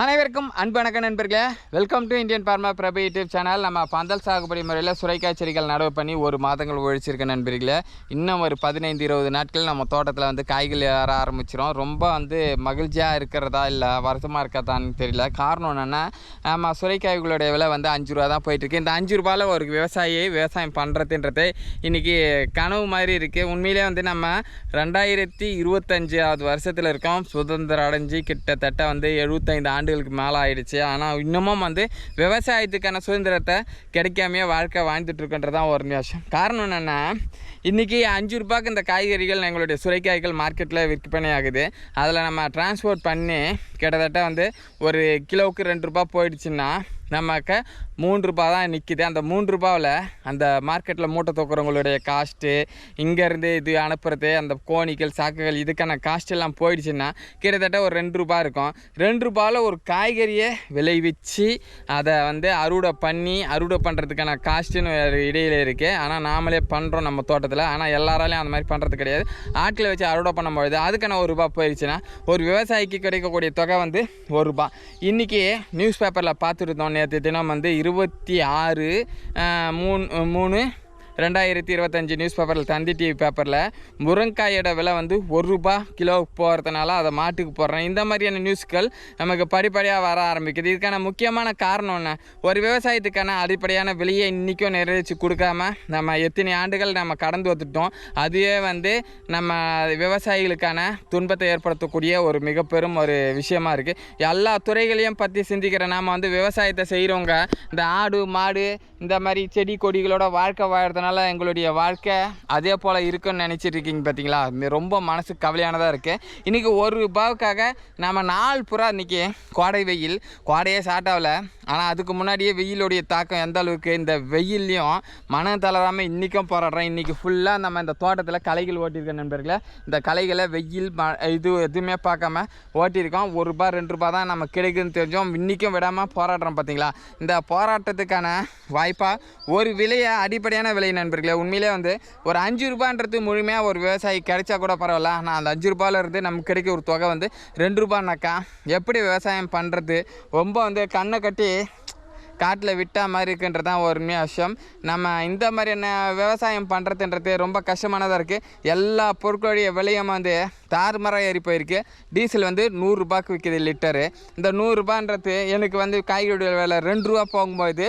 அனைவருக்கும் அன்பணக்க நண்பர்களே. Welcome to Indian farmer Prabhu YouTube channel நம்ம பந்தல் சாகுபடி முறையில் சுரைக்காய் செடிகள் நடவு பண்ணி ஒரு மாதங்கள் ஒழிச்சிருக்க நண்பர்களே. இன்னும் ஒரு பதினைந்து இருபது நாட்கள் நம்ம தோட்டத்தில் வந்து காய்கள் ஏற ஆரம்பிச்சிரும். ரொம்ப வந்து மகிழ்ச்சியாக இருக்கிறதா இல்லை வருத்தமாக இருக்கிறதான்னு தெரியல. காரணம் என்னென்னா நம்ம சுரைக்காய்களுடைய விலை வந்து அஞ்சு ரூபா தான் போயிட்டுருக்கு இந்த அஞ்சு ரூபாயில் ஒரு விவசாயி விவசாயம் பண்ணுறதுன்றது இன்றைக்கி கனவு மாதிரி இருக்குது உண்மையிலே வந்து நம்ம ரெண்டாயிரத்தி இருபத்தஞ்சாவது வருஷத்தில் இருக்கோம். சுதந்திரம் அடைஞ்சு கிட்டத்தட்ட வந்து எழுபத்தைந்து ஆண்டுகளுக்கு மேலே ஆயிடுச்சு ஆனால் இன்னமும் வந்து விவசாயத்துக்கான சுதந்திரத்தை கிடைக்காமையே வாழ்க்கை வாழ்ந்துட்டு இருக்கன்றதான் ஒரு விஷயம் காரணம் என்னென்னா இன்றைக்கி அஞ்சு ரூபாய்க்கு இந்த காய்கறிகள் எங்களுடைய சுரைக்காய்கள் மார்க்கெட்டில் விற்பனை ஆகுது. அதில் நம்ம டிரான்ஸ்போர்ட் பண்ணி கிட்டத்தட்ட வந்து ஒரு கிலோவுக்கு ரெண்டு ரூபா போயிடுச்சுன்னா நமக்கு மூன்று ரூபா தான் நிற்கிது அந்த மூன்று ரூபாவில் அந்த மார்க்கெட்டில் மூட்டை தூக்குறவங்களுடைய காஸ்ட்டு இங்கேருந்து இது அனுப்புறது அந்த கோணிகள் சாக்குகள் இதுக்கான காஸ்ட் எல்லாம் போயிடுச்சுன்னா கிட்டத்தட்ட ஒரு ரெண்டு ரூபா இருக்கும். ரெண்டு ரூபாவில் ஒரு காய்கறியை விளைவிச்சு அதை வந்து அறுவடை பண்ணி அறுவடை பண்ணுறதுக்கான காஸ்ட்டுன்னு இடையில இருக்குது ஆனால் நாமளே பண்ணுறோம் நம்ம தோட்டத்தில். ஆனால் எல்லாராலையும் அந்த மாதிரி பண்ணுறது கிடையாது. ஆட்களை வச்சு அறுவடை பண்ணும்பொழுது அதுக்கான ஒரு ரூபா போயிடுச்சுன்னா ஒரு விவசாயிக்கு கிடைக்கக்கூடிய தொகை வந்து ஒரு ரூபா. இன்றைக்கி நியூஸ் பேப்பரில் பார்த்துருந்தோம் நேற்று தினம் வந்து இருபத்தி ஆறு மூணு மூணு ரெண்டாயிரத்தி இருபத்தஞ்சி நியூஸ் பேப்பரில் தந்தி டிவி பேப்பரில் முருங்காயோட விலை வந்து ஒரு ரூபா கிலோ போகிறதுனால அதை மாட்டுக்கு போடுறேன். இந்த மாதிரியான நியூஸ்கள் நமக்கு படிப்படியாக வர ஆரம்பிக்குது. இதுக்கான முக்கியமான காரணம் என்ன? ஒரு விவசாயத்துக்கான அடிப்படையான விலையை இன்றைக்கும் நிறைவேற்றி கொடுக்காம நம்ம எத்தனை ஆண்டுகள் நம்ம கடந்து வந்துட்டோம் அதுவே வந்து நம்ம விவசாயிகளுக்கான துன்பத்தை ஏற்படுத்தக்கூடிய ஒரு மிக பெரும் ஒரு விஷயமா இருக்குது எல்லா துறைகளையும் பற்றி சிந்திக்கிற நாம் வந்து விவசாயத்தை செய்கிறவங்க இந்த ஆடு மாடு இந்த மாதிரி செடி கொடிகளோட வாழ்க்கை வாழ்றதுனால எங்களுடைய வாழ்க்கை அதே போல் இருக்குன்னு நினச்சிட்டு இருக்கீங்க பார்த்தீங்களா ரொம்ப மனசு கவலையானதாக இருக்குது இன்றைக்கி ஒரு ரூபாவுக்காக நம்ம நாள் புறா இன்றைக்கி கோடை வெயில் கோடையே ஸ்டார்ட் ஆகலை ஆனால் அதுக்கு முன்னாடியே வெயிலுடைய தாக்கம் எந்த அளவுக்கு? இந்த வெயில்லையும் மனம் தளராமல் இன்றைக்கும் போராடுறோம். இன்றைக்கி ஃபுல்லாக நம்ம இந்த தோட்டத்தில் களைகள் ஓட்டியிருக்க நண்பர்களை. இந்த களைகளை வெயில் ம இது எதுவுமே பார்க்காம ஓட்டியிருக்கோம். ஒரு ரூபா ரெண்டு ரூபா தான் நம்ம கிடைக்குதுன்னு தெரிஞ்சோம். இன்றைக்கும் விடாமல் போராடுறோம் பார்த்தீங்களா இந்த போராட்டத்துக்கான வாய்ப்பாக ஒரு விலையை அடிப்படையான விலை நண்பர்களே உண்மையிலே வந்து ஒரு அஞ்சு ரூபான்றது முழுமையாக ஒரு விவசாயி கிடைச்சா கூட பரவாயில்ல. ஆனால் அந்த அஞ்சு ரூபாயிலேருந்து நமக்கு கிடைக்க ஒரு தொகை வந்து ரெண்டு ரூபான்னாக்கா எப்படி விவசாயம் பண்ணுறது ரொம்ப வந்து கண்ணை கட்டி காட்டில் விட்டா மாதிரி இருக்குன்றது தான் ஒரு உண்மையாக விஷயம். நம்ம இந்த மாதிரியான விவசாயம் பண்ணுறதுன்றது ரொம்ப கஷ்டமானதாக இருக்குது எல்லா பொருட்களுடைய விலையும் வந்து தாறுமாறாக ஏறி போயிருக்கு. டீசல் வந்து நூறுரூபாய்க்கு விற்கிது லிட்டரு. இந்த நூறுரூபான்றது எனக்கு வந்து காய்கறியுடைய விலை ரெண்டு ரூபா போகும்போது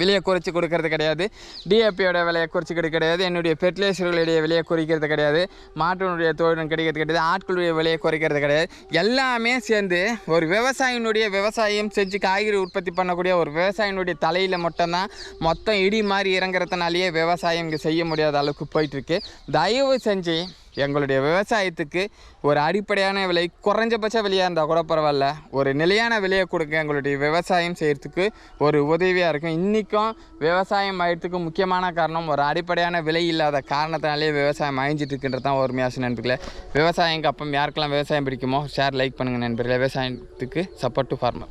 விலையை குறைச்சி கொடுக்கறது கிடையாது. டிஏபியோட விலையை குறைச்சி கொடுக்க கிடையாது. என்னுடைய ஃபெர்டிலைசர்களுடைய விலையை குறைக்கிறது கிடையாது. மாட்டினுடைய தோழன் கிடைக்கிறது கிடையாது. ஆட்களுடைய விலையை குறைக்கிறது கிடையாது. எல்லாமே சேர்ந்து ஒரு விவசாயினுடைய விவசாயம் செஞ்சு காய்கறி உற்பத்தி பண்ணக்கூடிய ஒரு விவசாயினுடைய தலையில் மட்டும்தான் மொத்தம் இடி மாதிரி இறங்குறதுனாலேயே விவசாயம் இங்கே செய்ய முடியாத அளவுக்கு போயிட்டுருக்கு தயவு செஞ்சு எங்களுடைய விவசாயத்துக்கு ஒரு அடிப்படையான விலை குறைஞ்சபட்ச விலையாக இருந்தால் கூட பரவாயில்ல. ஒரு நிலையான விலையை கொடுங்க. எங்களுடைய விவசாயம் செய்கிறதுக்கு ஒரு உதவியாக இருக்கும். இன்றைக்கும் விவசாயம் ஆயிடுறதுக்கு முக்கியமான காரணம் ஒரு அடிப்படையான விலை இல்லாத காரணத்தினாலே விவசாயம் அழிஞ்சிட்டு இருக்கின்றது தான் ஒரு மியாசு நண்பர்களே. விவசாயம் அப்பம் யாருக்கெல்லாம் விவசாயம் பிடிக்குமோ ஷேர் லைக் பண்ணுங்கள் நண்பர்களே. விவசாயத்துக்கு சப்போர்ட் டு ஃபார்மர்